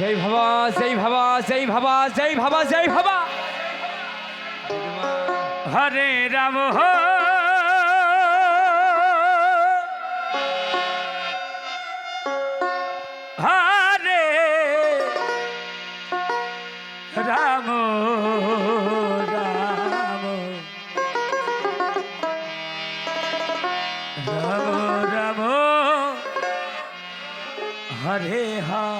জয় ভাবা জয় ভাবা জয় ভাবা জয় ভাবা জয় ভাবা। হরে রাম হরে রাম রাম। রাম হরে হরে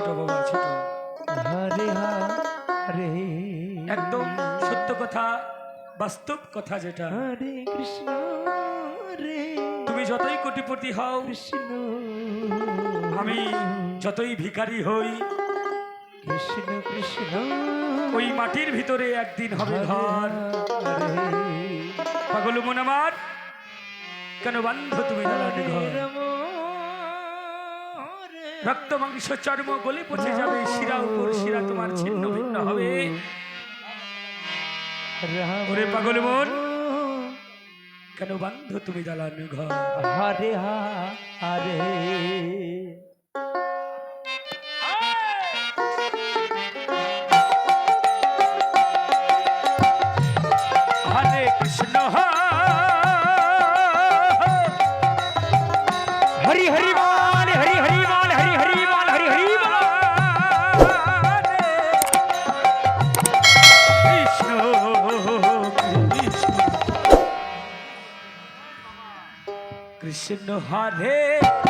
ছোট বাবা ছোট। একদম সত্য কথা বাস্তব কথা যেটা। হরে কৃষ্ণ হরে তুমি যতই কোটিপতি হও কৃষ্ণ। আমি যতই ভিখারি হই কৃষ্ণ কৃষ্ণ। ওই মাটির ভিতরে একদিন হবে ঘর। পাগল মন আমার কেন বান্ধ তুমি দালানে ঘর? রক্ত মাংস চর্ম গলে পচে যাবে শিরা উপর শিরা তোমার ছিন্ন ভিন্ন হবে। ওরে পাগল মন কেন বান্ধ তুমি দালানে ঘর? হরে হরে হরে কৃষ্ণ হরি কৃষ্ণ কৃষ্ণ হরে হরে।